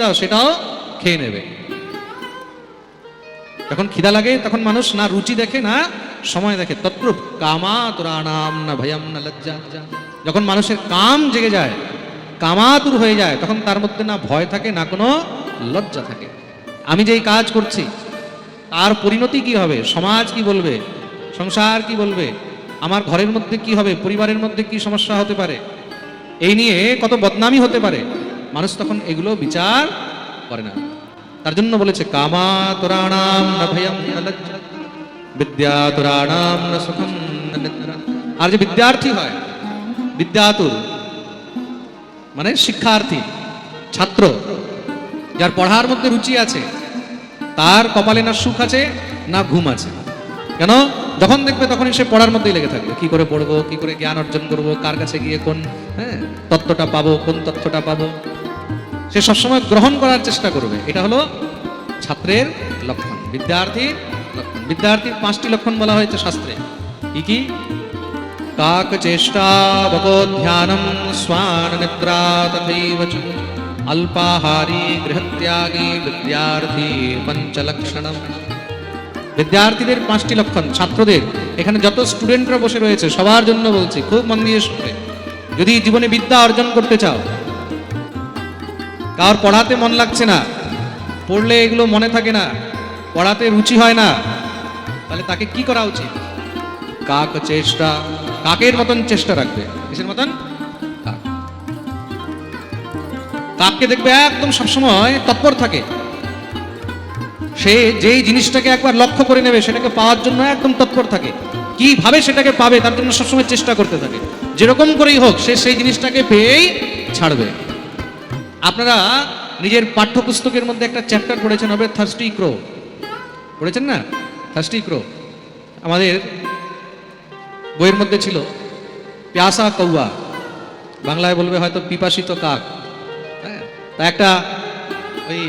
দাও, সেটাও খেয়ে নেবে। যখন খিদা লাগে, তখন মানুষ না রুচি দেখে, না সময় দেখে। তৎপ্রুপ কামা তোরানাম না ভয়ম না লজ্জা। যখন মানুষের কাম জেগে যায়, কামাতুর হয়ে যায়, তখন তার মধ্যে না ভয় থাকে, না কোনো লজ্জা থাকে। আমি যেই কাজ করছি, তার পরিণতি কি হবে? সমাজ কি বলবে? সংসার কি বলবে? আমার ঘরের মধ্যে কি হবে? পরিবারের মধ্যে কি সমস্যা হতে পারে? এই নিয়ে কত বদনামি হতে পারে। মানুষ তখন এগুলো বিচার করে না। তার জন্য বলেছে কামা তোরাণাম না ভয়ম বিদ্যা তোরাণাম না সুখম আর যে বিদ্যার্থী হয়, বিদ্যাতুর মানে শিক্ষার্থী, ছাত্র, যার পড়ার মধ্যে রুচি আছে, তার কপালে না সুখ আছে, না ঘুম আছে। কেন? যখন দেখবে তখনই সে পড়ার মধ্যেই লেগে থাকবে। কি করে পড়ব, কি করে জ্ঞান অর্জন করব, কার কাছে গিয়ে কোন হ্যাঁ তত্ত্বটা পাবো, কোন তথ্যটা পাবো? সে সবসময় গ্রহণ করার চেষ্টা করবে। এটা হলো ছাত্রের লক্ষণ, বিদ্যার্থীর লক্ষণ। বিদ্যার্থীর পাঁচটি লক্ষণ বলা হয়েছে শাস্ত্রে। কি কি? কাক চেষ্টা ধ্যানম স্বান নিদ্রা তথৈব অল্পাহারী গৃহত্যাগী বিদ্যার্থী পঞ্চলক্ষণম বিদ্যার্থীদের পাঁচটি লক্ষণ, ছাত্রদের। এখানে যত স্টুডেন্টরা বসে রয়েছে, সবার জন্য বলছি, খুব মন দিয়ে শুনবে। যদি জীবনে বিদ্যা অর্জন করতে চাও কার পড়াতে মন লাগছে না? পড়লে এগুলো মনে থাকে না। পড়াতে রুচি হয় না। তাহলে তাকে কি করা উচিত? কাক চেষ্টা কাকের মতন চেষ্টা রাখবে। কিসের মতন? কাককে দেখবে একদম সবসময় তৎপর থাকে। সে যেই জিনিসটাকে একবার লক্ষ্য করে নেবে সেটাকে পাওয়ার জন্য একদম তৎপর থাকে। কীভাবে সেটাকে পাবে তার জন্য সবসময় চেষ্টা করতে থাকে। যেরকম করেই হোক সে সেই জিনিসটাকে পেয়েই ছাড়বে। আপনারা নিজের পাঠ্যপুস্তকের মধ্যে একটা চ্যাপ্টার পড়েছেন হবে থার্স্টি ক্রো পড়েছেন না? থার্স্টি ক্রো আমাদের বইয়ের মধ্যে ছিল প্যাসা কৌয়া। বাংলায় বলবে হয়তো পিপাসিত কাক। হ্যাঁ? তা একটা ওই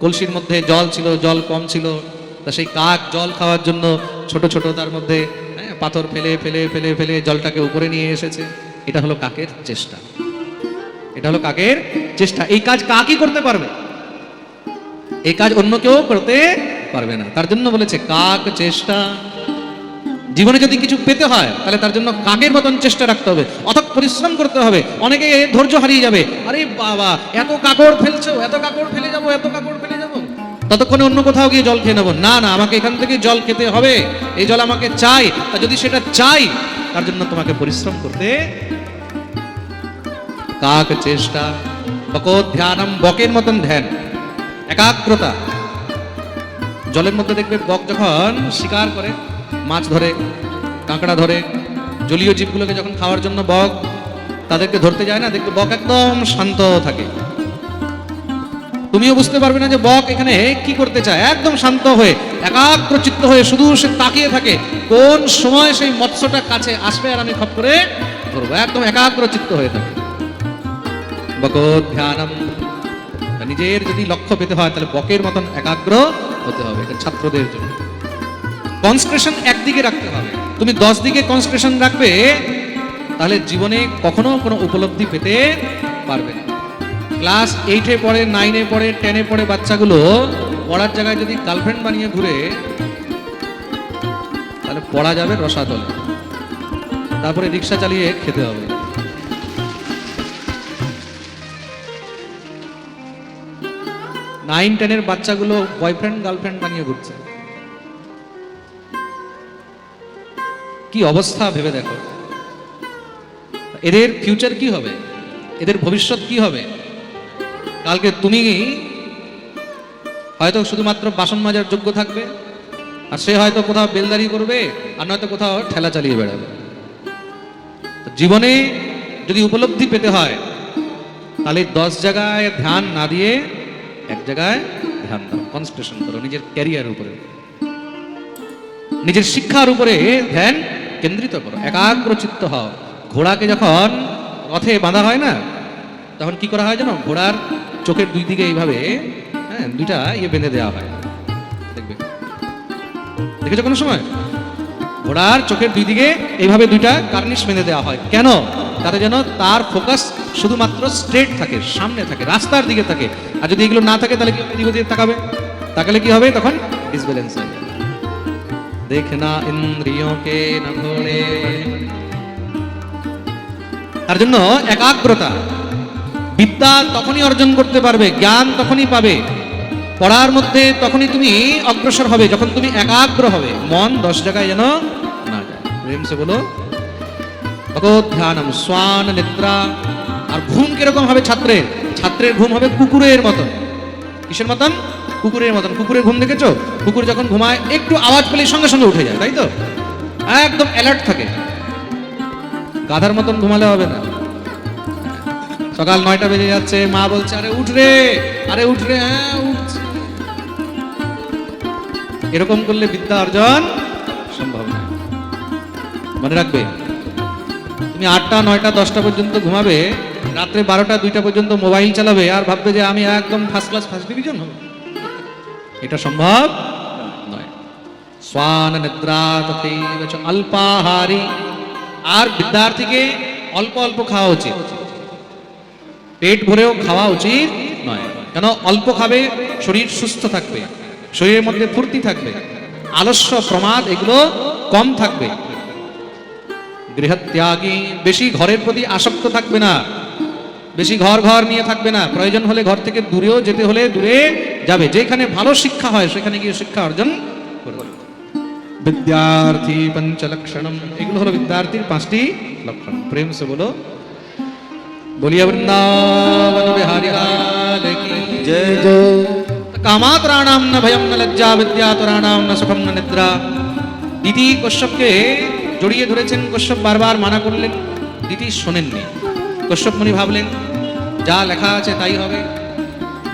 কলসির মধ্যে জল ছিল জল কম ছিল তা সেই কাক জল খাওয়ার জন্য ছোট ছোট তার মধ্যে হ্যাঁ, পাথর ফেলে ফেলে ফেলে ফেলে জলটাকে উপরে নিয়ে এসেছে। এটা হলো কাকের চেষ্টা। এটা হলো কাকের চেষ্টা। এই কাজ কাকই করতে পারবে? এই কাজ অন্য কেউ করতে পারবে না। তার জন্য বলেছে, কাক চেষ্টা। জীবনে যদি কিছু পেতে হয়, তাহলে তার জন্য কাকের মতন চেষ্টা রাখতে হবে। অথক পরিশ্রম করতে হবে। অনেকে ধৈর্য হারিয়ে যাবে। আরে বাবা, এত কাকড় ফেলছো, এত কাকড় ফেলে যাব, এত কাকড় ফেলে যাব। ততক্ষণে অন্য কোথাও গিয়ে জল খেয়ে নেব। না না, আমাকে এখান থেকে জল খেতে হবে। এই জল আমাকে চাই। তা যদি সেটা চাই, তার জন্য তোমাকে পরিশ্রম করতে কাক চেষ্টা বকোধ্যানম বকের মতন ধ্যান একাগ্রতা জলের মধ্যে দেখবে বক যখন শিকার করে মাছ ধরে কাঁকড়া ধরে জলীয় জীবগুলোকে যখন খাওয়ার জন্য বক তাদেরকে ধরতে যায় না দেখবে বক একদম শান্ত থাকে তুমিও বুঝতে পারবে না যে বক এখানে কি করতে চায়। একদম শান্ত হয়ে, একাগ্র চিত্ত হয়ে শুধু সে তাকিয়ে থাকে, কোন সময় সেই মৎস্যটা কাছে আসবে আর আমি খপ করে ধরবো। একদম একাগ্র চিত্ত হয়ে থাকে। নিজের যদি লক্ষ্য পেতে হয়, তাহলে বকের মতন একাগ্র হতে হবে, এটা ছাত্রদের জন্য। কনসেন্ট্রেশন একদিকে রাখতে হবে। তুমি দশ দিকে কনসেন্ট্রেশন রাখবে, তাহলে জীবনে কখনো কোনো উপলব্ধি পেতে পারবে না। ক্লাস এইটে পড়ে নাইনে পড়ে টেনে পড়ে বাচ্চাগুলো পড়ার জায়গায় যদি গার্লফ্রেন্ড বানিয়ে ঘুরে, তাহলে পড়া যাবে রসাতলে। তারপরে রিক্সা চালিয়ে খেতে হবে। নাইন, টেনের বাচ্চাগুলো বয়ফ্রেন্ড গার্লফ্রেন্ড বানিয়ে ঘুরছে। কি অবস্থা ভেবে দেখো। এদের ফিউচার কি হবে? এদের ভবিষ্যৎ কি হবে? কালকে তুমি হয়তো শুধুমাত্র বাসন মাজার যোগ্য থাকবে, আর সে হয়তো কোথাও বেলদারি করবে, আর নয়তো কোথাও ঠেলা চালিয়ে বেড়াবে। জীবনে যদি উপলব্ধি পেতে হয়, তাহলে দশ জায়গায় ধ্যান না দিয়ে এক জায়গায় ধ্যান দাও কনসেন্ট্রেশন করো, নিজের ক্যারিয়ার উপরে। নিজের শিক্ষার উপরে ধ্যান কেন্দ্রিত করো একাগ্র চিত্ত হও। ঘোড়াকে যখন রথে বাঁধা হয় না, তখন কি করা হয় জানো? ঘোড়ার চোখের দুই দিকে এইভাবে হ্যাঁ দুইটা ইয়ে বেঁধে দেওয়া হয়। দেখবে? দেখেছ কোনো সময়? ঘোড়ার চোখের দুই দিকে এইভাবে দুইটা কার্নিশ বেঁধে দেওয়া হয়। কেন? তাতে যেন তার ফোকাস শুধুমাত্র স্ট্রেট থাকে, সামনে থাকে, রাস্তার দিকে থাকে। আর যদি এগুলো না থাকে, তাহলে কি এদিক ওদিকে তাকাবে। তাকালে কি হবে তখন? ডিসব্যালেন্স হয়ে। দেখনা ইন্দ্রিয় কে না ভোলে তার জন্য একাগ্রতা, বিদ্যা তখনই অর্জন করতে পারবে, জ্ঞান তখনই পাবে। পড়ার মধ্যে তখনই তুমি অগ্রসর হবে, যখন তুমি একাগ্র হবে। মন দশ জায়গায় যেন না যায়। প্রেম সে বলো ভগবদ্ধ্যানম স্বান নিদ্রা আর ঘুম কীরকম হবে ছাত্রের? ছাত্রের ঘুম হবে কুকুরের মতন। কিসের মতন? কুকুরের মতন। কুকুরের ঘুম দেখেছ? কুকুর যখন ঘুমায়, একটু আওয়াজ পেলে সঙ্গে সঙ্গে উঠে যায়, তাই তো? একদম অ্যালার্ট থাকে। গাধার মতন ঘুমালে হবে না। সকাল নয়টা বেজে যাচ্ছে, মা বলছে, আরে উঠ রে, আরে উঠ রে হ্যাঁ উঠছি এরকম করলে বিদ্যা অর্জন সম্ভব না। মনে রাখবে? তুমি আটটা, নয়টা, দশটা পর্যন্ত ঘুমাবে, রাত্রে বারোটা, দুইটা পর্যন্ত মোবাইল চালাবে আর ভাববে যে আমি একদম ফার্স্ট ক্লাস ফার্স্ট ডিভিশন হব। এটা সম্ভব নয়। স্বান নিদ্রা অল্পাহারি আর বিদ্যার্থীকে অল্প অল্প খাওয়া উচিত। পেট ভরেও খাওয়া উচিত নয়। কেন? অল্প খাবে, শরীর সুস্থ থাকবে, শরীরের মধ্যে ফুর্তি থাকবে, আলস্য, প্রমাদ এগুলো কম থাকবে। গৃহত্যাগী বেশি ঘরের প্রতি আসক্ত থাকবে না। বেশি ঘর ঘর নিয়ে থাকবে না। প্রয়োজন হলে ঘর থেকে দূরেও যেতে হলে দূরে যাবে। যেখানে ভালো শিক্ষা হয় সেখানে গিয়ে শিক্ষা অর্জন করবে। বিদ্যার্থী পঞ্চ লক্ষণম এগুলো হলো বিদ্যার্থীর পাঁচটি লক্ষণ। প্রেম সে বলো বলিয়া বৃন্দাবন বিহারী লাল কি? জয় জয়। কামাতরাণাম না ভয়ম ন লজ্জা বিদ্যাতরাণাম না সুখম ন নিদ্রা। দিদি কশ্যপকে জড়িয়ে ধরেছেন কশ্যপ বারবার মানা করলেন। দিতি শোনেননি। কশ্যপ মুনি ভাবলেন, যা লেখা আছে তাই হবে।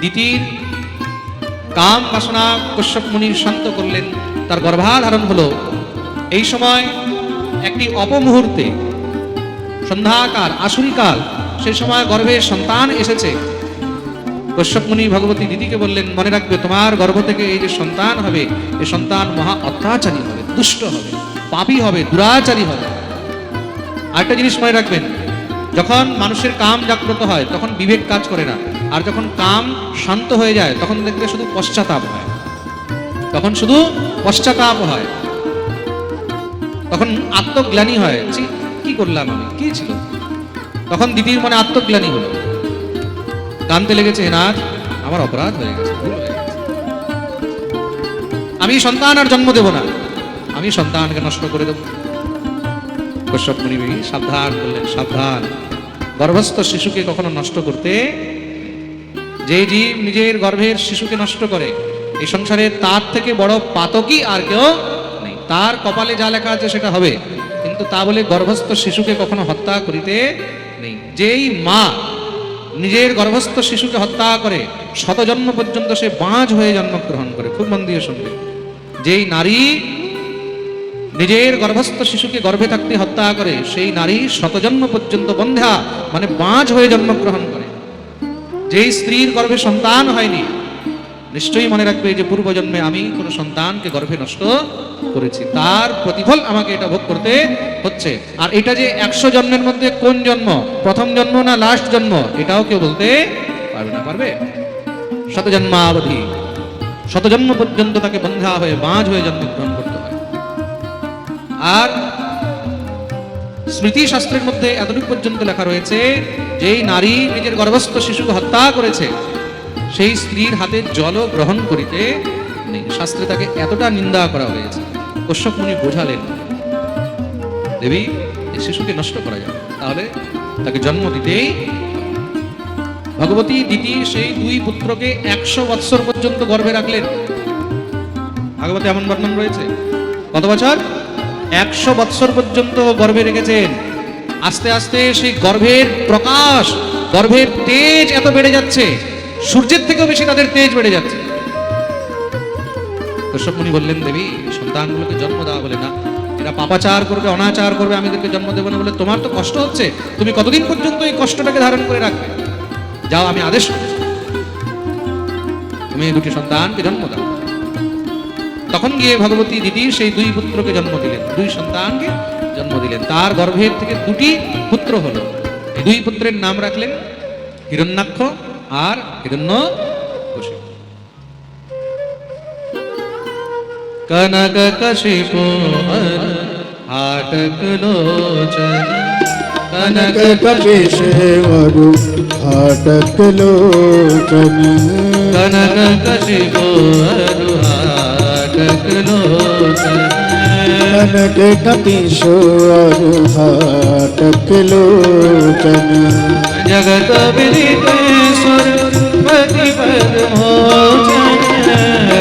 দিতির কাম বাসনা কশ্যপ মুনি শান্ত করলেন। তার গর্ভাধারণ হলো। এই সময় একটি অপমুহূর্তে, সন্ধ্যাকাল আসুরিকাল সেই সময় গর্ভে সন্তান এসেছে। কশ্যপ মুনি ভগবতী দিদিকে বললেন, মনে রাখবে, তোমার গর্ভ থেকে এই যে সন্তান হবে এই সন্তান মহা অত্যাচারী হবে, দুষ্ট হবে। পাপী হবে, দুরাচারী হবে। আরেকটা জিনিস মনে রাখবেন, যখন মানুষের কাম জাগ্রত হয়, তখন বিবেক কাজ করে না। আর যখন কাম শান্ত হয়ে যায়, তখন দেখবে শুধু পশ্চাতাপ হয়। তখন শুধু পশ্চাতাপ হয়। তখন আত্মগ্লানি হয় কি করলাম আমি? কি ছিল? তখন দিদির মনে আত্মগ্লানি হলো। কানতে লেগেছে, "হে নাথ, আমার অপরাধ হয়ে গেছে। আমি সন্তান আর জন্ম দেব না। আমি সন্তানকে নষ্ট করে দেব। কশ্যপ মুনি সাবধান করলেন সাবধান। গর্ভস্থ শিশুকে কখনো নষ্ট করতে যে জীব নিজের গর্ভের শিশুকে নষ্ট করে, এই সংসারে তার থেকে বড় পাতকই আর কেউ নেই। তার কপালে যা লেখা আছে সেটা হবে, কিন্তু তা বলে গর্ভস্থ শিশুকে কখনো হত্যা করিতে নেই। যেই মা নিজের গর্ভস্থ শিশুকে হত্যা করে শত জন্ম পর্যন্ত সে বাঁজ হয়ে জন্মগ্রহণ করে, খুব মন দিয়ে শুনবে। যেই নারী নিজের গর্ভস্থ শিশুকে গর্ভে থাকতে হত্যা করে, সেই নারী শতজন্ম পর্যন্ত বন্ধা মানে বাঁজ হয়ে জন্মগ্রহণ করে। যেই স্ত্রীর গর্ভে সন্তান হয়নি, নিশ্চয়ই মনে রাখবে যে পূর্বজন্মে আমি কোনো সন্তানকে গর্ভে নষ্ট করেছি। তার প্রতিফল আমাকে এটা ভোগ করতে হচ্ছে। আর এটা যে একশো জন্মের মধ্যে কোন জন্ম, প্রথম জন্ম না লাস্ট জন্ম, এটাও কেউ বলতে পারবে না, পারবে? শতজন্মাবধি। শতজন্ম পর্যন্ত তাকে বন্ধা হয়ে, বাঁজ হয়ে জন্মগ্রহণ হয় আর স্মৃতিশাস্ত্রের মধ্যে এতটুকু পর্যন্ত লেখা রয়েছে, যেই নারী নিজের গর্ভস্থ শিশুকে হত্যা করেছে, সেই স্ত্রীর হাতে জল গ্রহণ করিতে নেই। শাস্ত্রে তাকে এতটা নিন্দা করা হয়েছে। কশ্যপ মুনি বোঝালেন, দেবী এই শিশুকে নষ্ট করা যাবে তাহলে তাকে জন্ম দিতেই ভগবতী দিতি সেই দুই পুত্রকে একশো বৎসর পর্যন্ত গর্ভে রাখলেন। ভাগবতে এমন বর্ণন রয়েছে। কত বছর? একশো বৎসর পর্যন্ত গর্ভে রেখেছেন। আস্তে আস্তে সেই গর্ভের প্রকাশ, গর্ভের তেজ এত বেড়ে যাচ্ছে, সূর্যের থেকেও বেশি তাদের তেজ বেড়ে যাচ্ছে। মুনি বললেন, দেবী, সন্তানগুলোকে জন্ম দেওয়া বলে না। এরা পাপাচার করবে, অনাচার করবে আমি এদেরকে জন্ম দেবো না বলে তোমার তো কষ্ট হচ্ছে। তুমি কতদিন পর্যন্ত এই কষ্টটাকে ধারণ করে রাখবে? যাও, আমি আদেশ তুমি দুটি সন্তানকে জন্ম দাও। তখন গিয়ে ভগবতী দিদি সেই দুই পুত্রকে জন্ম দিলেন। দুই সন্তানকে জন্ম দিলেন। তার গর্ভের থেকে দুটি পুত্র হলো। দুই পুত্রের নাম রাখলেন হিরণ্যাক্ষ আর হিরণ্য কনক কশিপ হাটক লোচন কনক কপিশেবরু হাটক লোচন কনক কশিপু कनक कपिशोरु हाटक लोचन। जगत विदित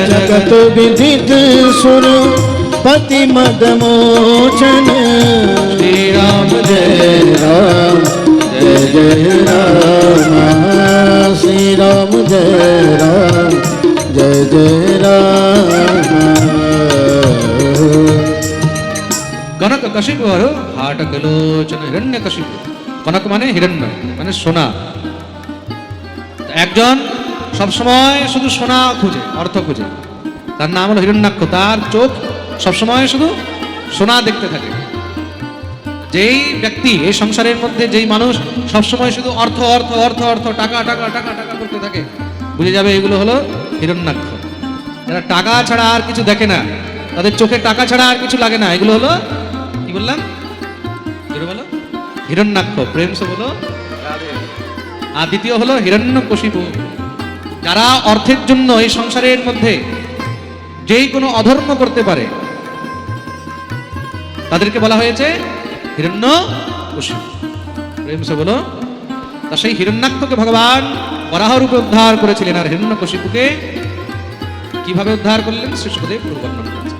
जगत विदित सुर पति मद मोचन। श्री राम जय राम। जय जय राम। श्री राम जय কশিপ আর হাটক লোচন হিরণ্য কশিপ কনক মানে হিরণ্য মানে সোনা একজন সবসময় শুধু সোনা খুঁজে, অর্থ খুঁজে। তার নাম হলো হিরণ্যাক্ষ তার চোখ। সবসময় শুধু সোনা দেখতে থাকে। যেই ব্যক্তি, এই সংসারের মধ্যে যেই মানুষ সবসময় শুধু অর্থ অর্থ অর্থ অর্থ, টাকা টাকা টাকা টাকা করতে থাকে, বুঝে যাবে এগুলো হলো হিরণ্যাক্ষ। যারা টাকা ছাড়া আর কিছু দেখে না, তাদের চোখে টাকা ছাড়া আর কিছু লাগে না, এগুলো হলো বললাম? জোরে বলো? হিরণ্যাক্ষ, প্রেম সে বলো? আর দ্বিতীয় হলো হিরণ্যকশিপু। যারা অর্থের জন্য এই সংসারের মধ্যে যেই কোনো অধর্ম করতে পারে, তাদেরকে বলা হয়েছে হিরণ্য প্রেম সে বলো? তা সেই হিরণ্যাক্ষকে ভগবান বরাহ রূপে উদ্ধার করেছিলেন, আর হিরণ্যকশিপুকে কীভাবে উদ্ধার করলেন? শ্রী সুখদেব বর্ণনা করেন।